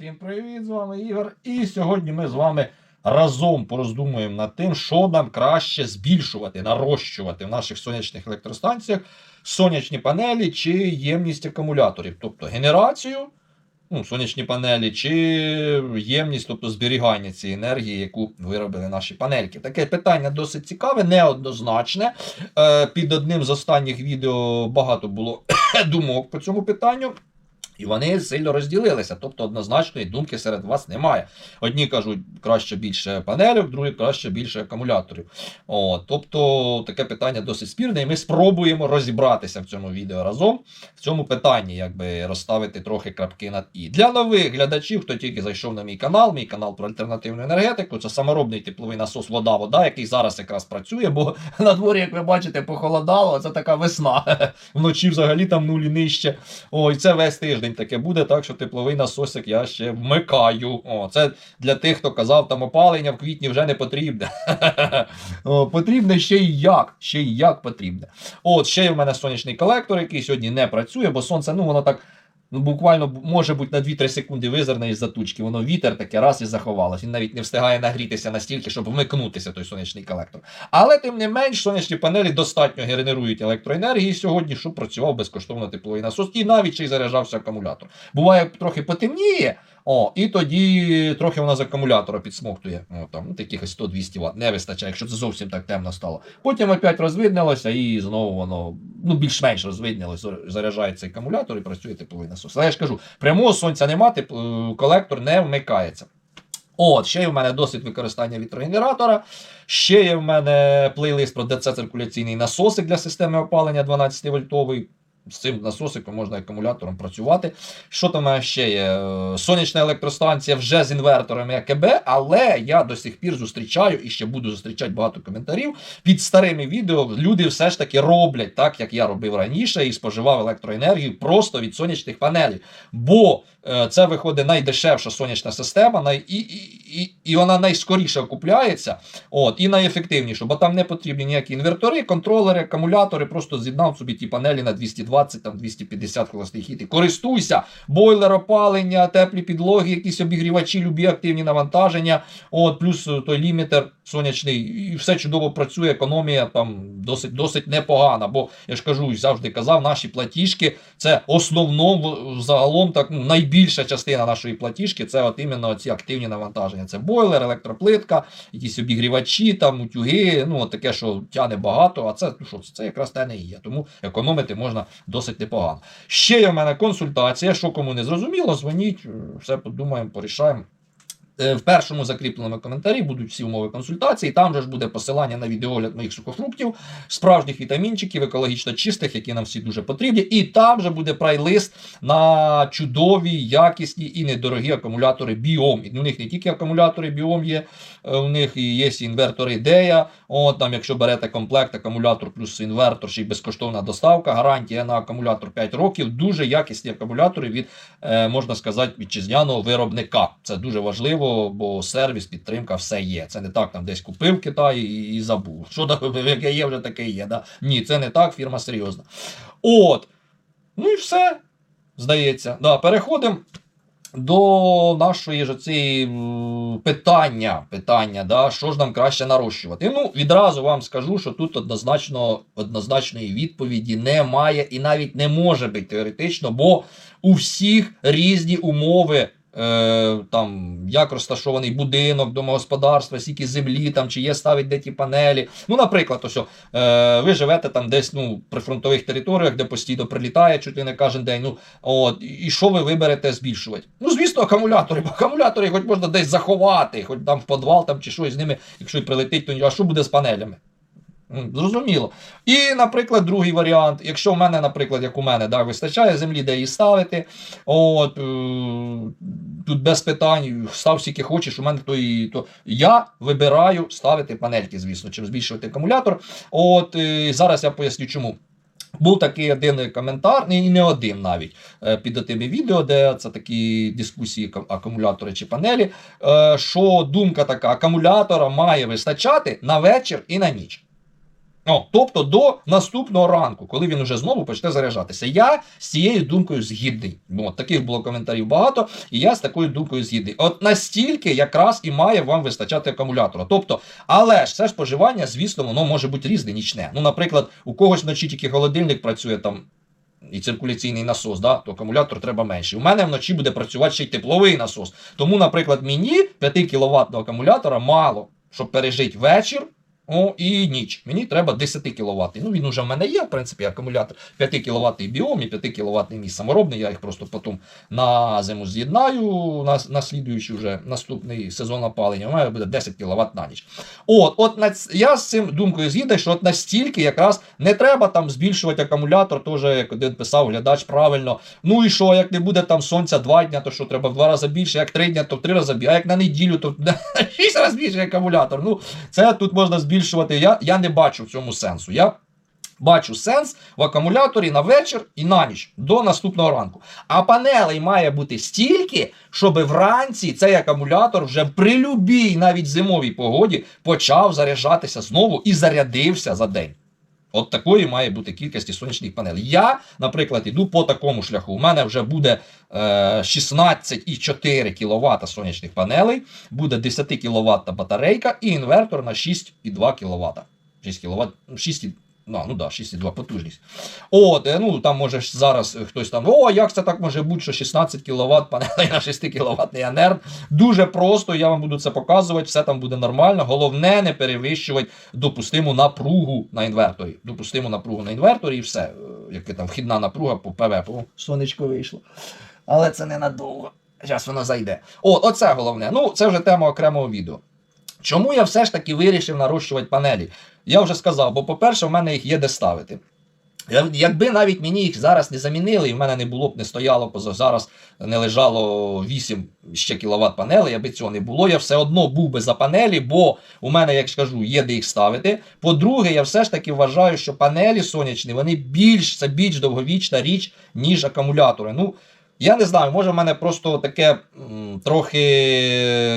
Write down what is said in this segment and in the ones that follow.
Всім привіт, з вами Ігор. І сьогодні ми з вами разом пороздумуємо над тим, що нам краще збільшувати, нарощувати в наших сонячних електростанціях сонячні панелі чи ємність акумуляторів, тобто генерацію, ну, сонячні панелі, чи ємність, тобто зберігання цієї енергії, яку виробили наші панельки. Таке питання досить цікаве, неоднозначне. Е, Під одним з останніх відео багато було думок по цьому питанню. І вони сильно розділилися, тобто однозначної думки серед вас немає. Одні кажуть, краще більше панелів, другі краще більше акумуляторів. О, тобто таке питання досить спірне, і ми спробуємо розібратися в цьому відео разом в цьому питанні, якби розставити трохи крапки над і. Для нових глядачів, хто тільки зайшов на мій канал, мій канал про альтернативну енергетику, це саморобний тепловий насос вода-вода, який зараз якраз працює, бо на дворі, як ви бачите, похолодало. Це така весна. Вночі взагалі там нулі нижче. Ой, це весь тиждень таке буде, так що тепловий насосик я ще вмикаю. О, це для тих, хто казав, там опалення в квітні вже не потрібне. Потрібне ще й як. Ще й як потрібне. От, ще й в мене сонячний колектор, який сьогодні не працює, бо сонце, ну воно так. Ну, буквально може бути на 2-3 секунди визерне із затучки, воно вітер таке раз і заховалось. Він навіть не встигає нагрітися настільки, щоб вмикнутися той сонячний колектор. Але тим не менш, сонячні панелі достатньо генерують електроенергії сьогодні, щоб працював безкоштовно тепловий насос, і навіть ще й заряджався акумулятор. Буває, трохи потемніє, о, і тоді трохи вона з акумулятора підсмоктує. О, там, ну, таких 100-200 Вт. Не вистачає, якщо це зовсім так темно стало. Потім опять розвиднилося, і знову воно ну, більш-менш розвиднилося, заряджається акумулятор і працює тепловий насос. Але я ж кажу, прямого сонця нема, е, колектор не вмикається. От, ще є в мене досвід використання вітрогенератора. Ще є в мене плейлист про ДЦ-циркуляційний насосик для системи опалення 12-вольтовий. З цим насосиком можна акумулятором працювати. Що там ще є? Е, Сонячна електростанція вже з інверторами АКБ, але я до сих пір зустрічаю і ще буду зустрічати багато коментарів. Під старими відео люди все ж таки роблять так, як я робив раніше, і споживав електроенергію просто від сонячних панелей. Бо це виходить найдешевша сонячна система, і, і, і, і вона найскоріше окупляється, от, і найефективніша, бо там не потрібні ніякі інвертори, контролери, акумулятори, просто з'єднав собі ті панелі на 220, там 250 холостих хіт. Користуйся, бойлер опалення, теплі підлоги, якісь обігрівачі, любі активні навантаження, от, плюс е, той лімітер сонячний, і все чудово працює, економія там досить, досить непогана. Бо я ж кажу, завжди казав, наші платіжки це основно загалом так ну, найбільша частина нашої платіжки це от іменно ці активні навантаження. Це бойлер, електроплитка, якісь обігрівачі, там утюги, ну от таке, що тяне багато. А це ну що це, якраз те не є. Тому економити можна досить непогано. Ще є в мене консультація. Що кому не зрозуміло, дзвоніть, все подумаємо, порішаємо. Е, В першому закріпленому коментарі будуть всі умови консультації. Там же ж буде посилання на відеогляд моїх сухофруктів, справжніх вітамінчиків, екологічно чистих, які нам всі дуже потрібні. І там же буде прайлист на чудові, якісні і недорогі акумулятори Біом. У них не тільки акумулятори Біом є, е, у них і є інвертори ідея. От там, якщо берете комплект, акумулятор плюс інвертор, ще й безкоштовна доставка, гарантія на акумулятор 5 років. Дуже якісні акумулятори від, е, можна сказати, вітчизняного виробника. Це дуже важливо, бо сервіс, підтримка, все є. Це не так, там десь купив в Китаї і, і забув. Що там, яке є, вже таке є. Да? Ні, це не так, фірма серйозна. От. Ну і все. Здається. Да, переходимо до нашої ж цієї питання, питання да, що ж нам краще нарощувати. Ну, відразу вам скажу, що тут однозначно, однозначної відповіді немає і навіть не може бути теоретично, бо у всіх різні умови. Е, там, як розташований будинок, домогосподарства, скільки землі, там, чи є ставить де ті панелі. Ну, наприклад, ось, е, ви живете там десь ну, при фронтових територіях, де постійно прилітає чуть не кожен день. Ну, от, і що ви виберете збільшувати? Ну, звісно, акумулятори, бо акумулятори хоч можна десь заховати, хоч там в підвал там, чи щось з ними, якщо й прилетить, то а що буде з панелями? Зрозуміло. І, наприклад, другий варіант. Якщо в мене, наприклад, як у мене, да, вистачає землі, де її ставити, от, е, тут без питань, став скільки хочеш, у мене то і то. Я вибираю ставити панельки, звісно, чим збільшувати акумулятор. От, е, зараз я поясню чому. Був такий один коментар, і не один навіть е, під тими відео, де це такі дискусії акумулятори чи панелі. Що думка така: акумулятора має вистачати на вечір і на ніч. О, тобто до наступного ранку, коли він уже знову почне заряджатися. Я з цією думкою згідний. Ну, От, таких було коментарів багато, і я з такою думкою згідний. От настільки якраз і має вам вистачати акумулятора. Тобто, але ж це споживання, звісно, воно може бути різне нічне. Ну, наприклад, у когось вночі тільки холодильник працює там. І циркуляційний насос, да, то акумулятор треба менше. У мене вночі буде працювати ще й тепловий насос. Тому, наприклад, мені 5 кВт акумулятора мало, щоб пережити вечір о, і ніч. Мені треба 10 кВт. Ну, він уже в мене є, в принципі, акумулятор 5 кВт біом і 5 кВт мій саморобний. Я їх просто потім на зиму з'єднаю на, на слідуючий вже наступний сезон опалення. У мене буде 10 кВт на ніч. От, от на, я з цим думкою згідний, що от настільки якраз не треба там збільшувати акумулятор, теж як один писав глядач правильно. Ну і що, як не буде там сонця два дня, то що треба в два рази більше, як три дня, то в три рази більше, а як на неділю, то в шість разів більше акумулятор. Ну, це тут можна збільшувати. Я, я не бачу в цьому сенсу. Я бачу сенс в акумуляторі на вечір і на ніч до наступного ранку. А панелей має бути стільки, щоб вранці цей акумулятор вже при любій, навіть зимовій погоді, почав заряджатися знову і зарядився за день. От такої має бути кількості сонячних панелей. Я, наприклад, іду по такому шляху. У мене вже буде е, 16,4 кВт сонячних панелей, буде 10 кВт батарейка і інвертор на 6,2 кВт. 6 кВт, 6, ну, ну да, 6,2 потужність. От, е, ну там може зараз хтось там, о, як це так може бути, що 16 кВт панелей на 6 кВт енерг. Дуже просто, я вам буду це показувати, все там буде нормально. Головне не перевищувати допустиму напругу на інверторі. Допустиму напругу на інверторі і все. Е, Яке там вхідна напруга по ПВ. О, сонечко вийшло. Але це ненадовго. Зараз воно зайде. О, оце головне. Ну, це вже тема окремого відео. Чому я все ж таки вирішив нарощувати панелі? Я вже сказав, бо, по-перше, в мене їх є де ставити. Якби навіть мені їх зараз не замінили, і в мене не було б не стояло, зараз не лежало 8 ще кіловат панелей, аби цього не було, я все одно був би за панелі, бо у мене, як скажу, є де їх ставити. По-друге, я все ж таки вважаю, що панелі сонячні вони більш це більш довговічна річ, ніж акумулятори. Ну, я не знаю, може в мене просто таке трохи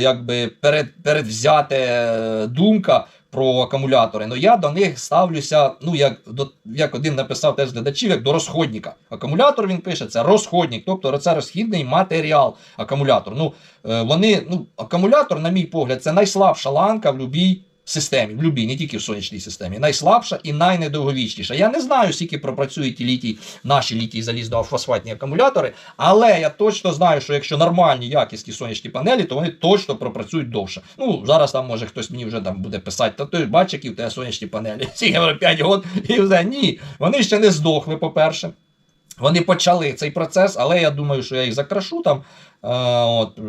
якби перед, передвзяте е, думка про акумулятори. Ну я до них ставлюся, ну як до як один написав теж глядачів, як до розходника. Акумулятор він пише, це розходник, тобто це розхідний матеріал. Акумулятор. Ну е, вони, ну акумулятор, на мій погляд, це найслабша ланка в будь-якій системі, в будь-якій, не тільки в сонячній системі, найслабша і найнедовговічніша. Я не знаю, скільки пропрацюють ті літій, наші літій залізно-фосфатні акумулятори, але я точно знаю, що якщо нормальні якісні сонячні панелі, то вони точно пропрацюють довше. Ну, зараз там може хтось мені вже там буде писати, та той бач, які в тебе сонячні панелі. Ці 5 років і все. Ні, вони ще не здохли, по-перше. Вони почали цей процес, але я думаю, що я їх закрашу там. Е, от, е,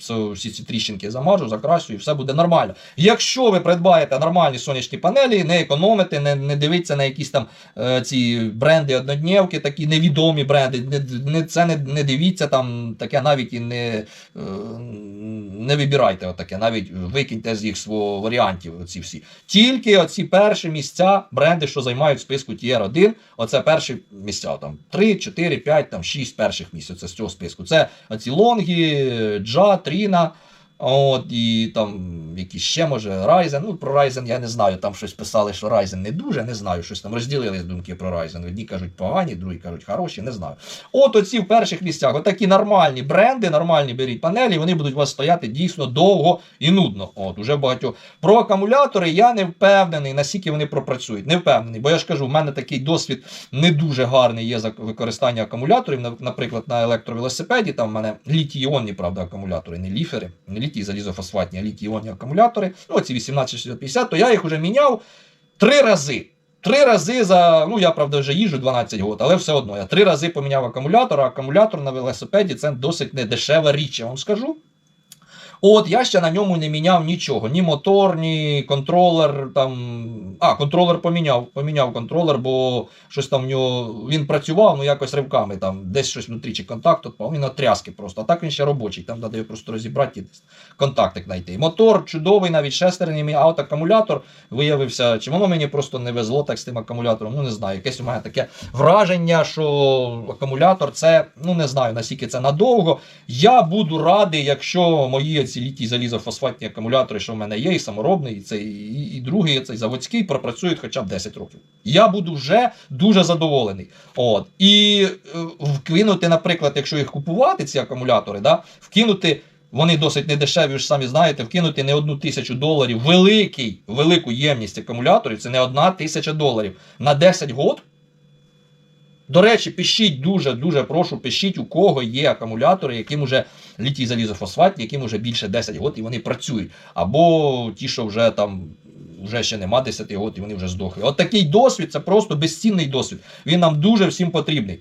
це, всі ці тріщинки замажу, закрасю і все буде нормально. Якщо ви придбаєте нормальні сонячні панелі, не економите, не, не дивіться на якісь там е, ці бренди однодневки, такі невідомі бренди, не, це не, не дивіться там, таке навіть і не, не вибирайте отаке, навіть викиньте з їх свого варіантів. Оці всі. Тільки оці перші місця, бренди, що займають в списку TR1, оце перші місця. Там 3, 4, 5, там 6 перших місць оце з цього списку. Це оці лонги, Джа, Тріна. От, і там якісь ще може Ryzen. Ну, про Ryzen я не знаю. Там щось писали, що Ryzen не дуже, не знаю. Щось там розділились думки про Ryzen. Одні кажуть погані, другі кажуть хороші, не знаю. От оці в перших місцях, отакі нормальні бренди, нормальні беріть панелі, вони будуть у вас стояти дійсно довго і нудно. От, уже багатьох. Про акумулятори я не впевнений, наскільки вони пропрацюють. Не впевнений, бо я ж кажу, в мене такий досвід не дуже гарний є за використання акумуляторів. Наприклад, на електровелосипеді, там в мене літій-іонні, правда, акумулятори, не ліфери, не літій залізофосфатні, а літій-іонні акумулятори. Ну, оці 18650, то я їх вже міняв три рази. Три рази за. Ну, я правда вже їжджу 12 років, але все одно. Я три рази поміняв акумулятор, а акумулятор на велосипеді це досить недешева річ, я вам скажу. От я ще на ньому не міняв нічого. Ні мотор, ні контролер. Там... А, контролер поміняв. Поміняв контролер, бо щось там в нього. Він працював, ну якось ривками, там десь щось внутрі чи контакт відпав. Він на тряски просто. А так він ще робочий. Там треба просто розібрати контактик знайти. Мотор чудовий, навіть шестерний, мій, от акумулятор виявився. Чи воно мені просто не везло так з тим акумулятором? Ну не знаю. Якесь у мене таке враження, що акумулятор це, ну не знаю, наскільки це надовго. Я буду радий, якщо мої ці літій залізофосфатні акумулятори, що в мене є, і саморобний, і цей, і, і другий, цей заводський, пропрацюють хоча б 10 років. Я буду вже дуже задоволений. От. І е, вкинути, наприклад, якщо їх купувати, ці акумулятори, да, вкинути. Вони досить недешеві, ж самі знаєте, вкинути не одну тисячу доларів, великий, велику ємність акумуляторів, це не одна тисяча доларів на 10 год. До речі, пишіть дуже, дуже прошу, пишіть, у кого є акумулятори, яким уже літій залізофосфат, яким вже більше 10 років і вони працюють. Або ті, що вже там вже ще нема 10 років і вони вже здохли. От такий досвід це просто безцінний досвід. Він нам дуже всім потрібний.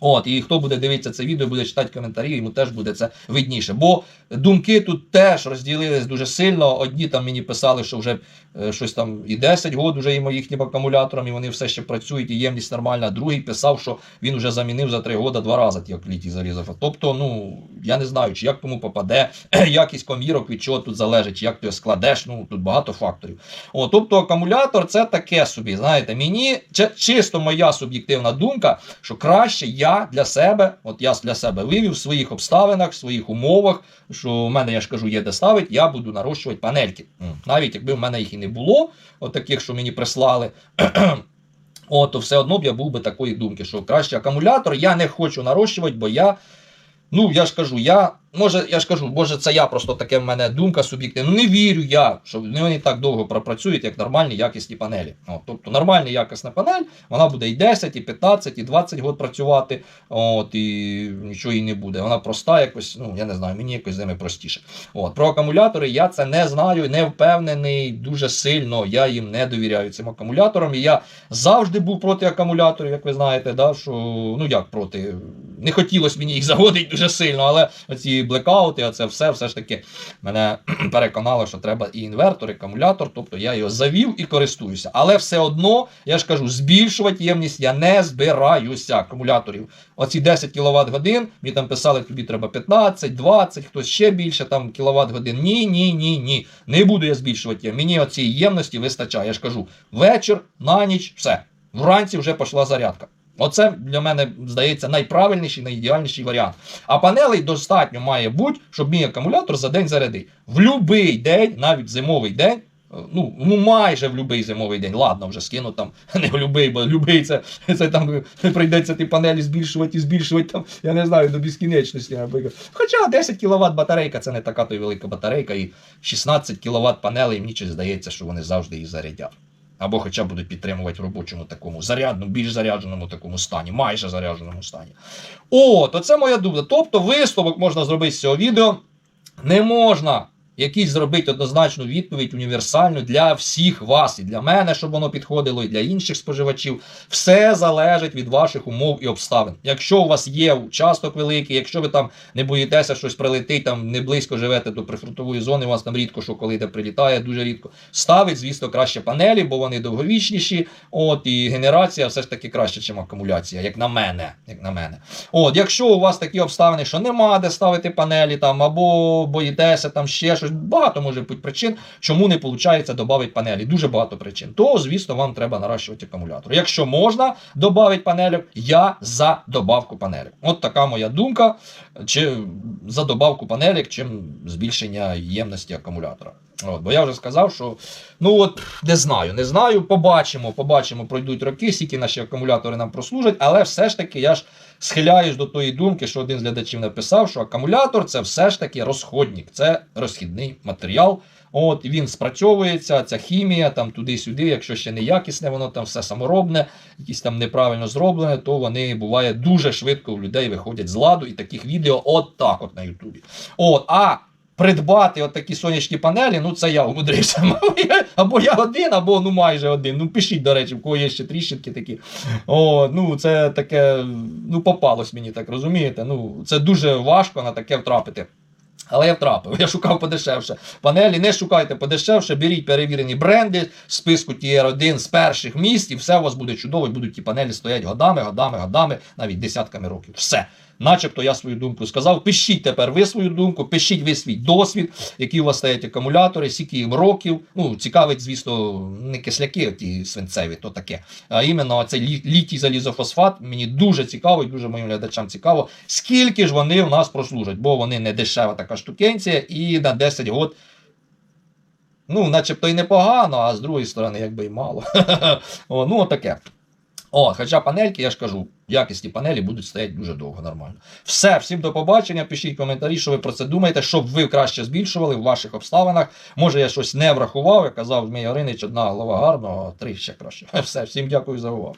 От, і хто буде дивитися це відео, буде читати коментарі, йому теж буде це видніше. Бо думки тут теж розділились дуже сильно. Одні там мені писали, що вже е, щось там і 10 років вже їм їхнім акумулятором, і вони все ще працюють, і ємність нормальна. Другий писав, що він вже замінив за 3 роки два рази ті літій залізов. Тобто, ну я не знаю, чи як кому попаде, якість комірок, від чого тут залежить, чи як ти його складеш. Ну тут багато факторів. О, тобто акумулятор це таке собі. Знаєте, мені чисто моя суб'єктивна думка, що краще я для себе, от я для себе вивів в своїх обставинах, в своїх умовах, що в мене, я ж кажу, є де ставити, я буду нарощувати панельки. Навіть якби в мене їх і не було, от таких, що мені прислали. От, то все одно б я був би такої думки, що краще акумулятор я не хочу нарощувати, бо я. Ну, я ж кажу, я. Може, я ж кажу, може, це я просто таке в мене думка суб'єктивна. Ну, не вірю я, що вони так довго пропрацюють, як нормальні якісні панелі. От, тобто нормальна якісна панель, вона буде і 10, і 15, і 20 років працювати, от, і нічого їй не буде. Вона проста якось, ну, я не знаю, мені якось з ними простіше. От, про акумулятори я це не знаю, не впевнений дуже сильно. Я їм не довіряю цим акумуляторам. І я завжди був проти акумуляторів, як ви знаєте, да, що ну як проти. Не хотілося мені їх заводити дуже сильно, але оці блекаути, оце все, все ж таки мене переконало, що треба і інвертор, і акумулятор. Тобто я його завів і користуюся. Але все одно, я ж кажу, збільшувати ємність я не збираюся акумуляторів. Оці 10 кВт годин, мені там писали, тобі треба 15, 20, хтось ще більше там кВт годин. Ні, ні, ні, ні. Не буду я збільшувати. Мені оцієї ємності вистачає. Я ж кажу, вечір, на ніч, все. Вранці вже пішла зарядка. Оце для мене здається найправильніший, найідеальніший варіант. А панелей достатньо має бути, щоб мій акумулятор за день зарядив. В будь-який день, навіть зимовий день. е, Ну, ну майже в будь-який зимовий день. Ладно, вже скину там не в будь-який, бо любий це, це там е, прийдеться ті панелі збільшувати і збільшувати там, я не знаю, до безкінечності. Хоча 10 кВт батарейка це не така то й велика батарейка, і 16 кВт панелей, мені здається, що вони завжди її зарядять. Або хоча б будуть підтримувати в робочому такому зарядному, більш зарядженому такому стані, майже зарядженому стані. О, то це моя думка. Тобто висновок можна зробити з цього відео. Не можна якийсь зробити однозначну відповідь універсальну для всіх вас, і для мене, щоб воно підходило, і для інших споживачів. Все залежить від ваших умов і обставин. Якщо у вас є участок великий, якщо ви там не боїтеся щось прилетить, там не близько живете до прифронтової зони, у вас там рідко що коли де прилітає, дуже рідко. Ставить, звісно, краще панелі, бо вони довговічніші. От і генерація все ж таки краще, ніж акумуляція, як на мене. Як на мене. От, якщо у вас такі обставини, що нема де ставити панелі, там або боїтеся там ще щось, багато може бути причин, чому не виходить додати панелі. Дуже багато причин. То, звісно, вам треба наращувати акумулятор. Якщо можна додати панелів, я за добавку панелів. От така моя думка. Чи за добавку панелек, чим збільшення ємності акумулятора. От, бо я вже сказав, що ну от не знаю, не знаю, побачимо, побачимо, пройдуть роки, скільки наші акумулятори нам прослужать, але все ж таки я ж схиляюсь до тої думки, що один з глядачів написав, що акумулятор це все ж таки розходник, це розхідний матеріал. От він спрацьовується, ця хімія там туди-сюди, якщо ще не якісне, воно там все саморобне, якісь там неправильно зроблене, то вони буває дуже швидко у людей виходять з ладу, і таких відео от так от на Ютубі. От, а придбати от такі сонячні панелі, ну це я умудрився. Або я один, або ну майже один. Ну пишіть, до речі, в кого є ще тріщинки такі. О, ну це таке, ну попалось мені так, розумієте? Ну, це дуже важко на таке втрапити. Але я втрапив, я шукав подешевше. Панелі не шукайте подешевше, беріть перевірені бренди з списку TR1 з перших місць, і все у вас буде чудово, і будуть ті панелі стоять годами, годами, годами, навіть десятками років. Все. Начебто я свою думку сказав. Пишіть тепер ви свою думку, пишіть ви свій досвід, які у вас стоять акумулятори, скільки їм років. Ну, цікавить, звісно, не кисляки, ті свинцеві, то таке. А іменно цей літій залізофосфат. Мені дуже цікаво і дуже моїм глядачам цікаво, скільки ж вони в нас прослужать, бо вони не дешева така штукенція, і на 10 год. Ну, начебто і непогано, а з другої сторони, якби і мало. О, ну, отаке. О, хоча панельки, я ж кажу, якісні панелі будуть стояти дуже довго, нормально. Все, всім до побачення. Пишіть коментарі, що ви про це думаєте, щоб ви краще збільшували в ваших обставинах. Може, я щось не врахував, як казав Змій Оринич, одна голова гарно, а три ще краще. Все, всім дякую за увагу.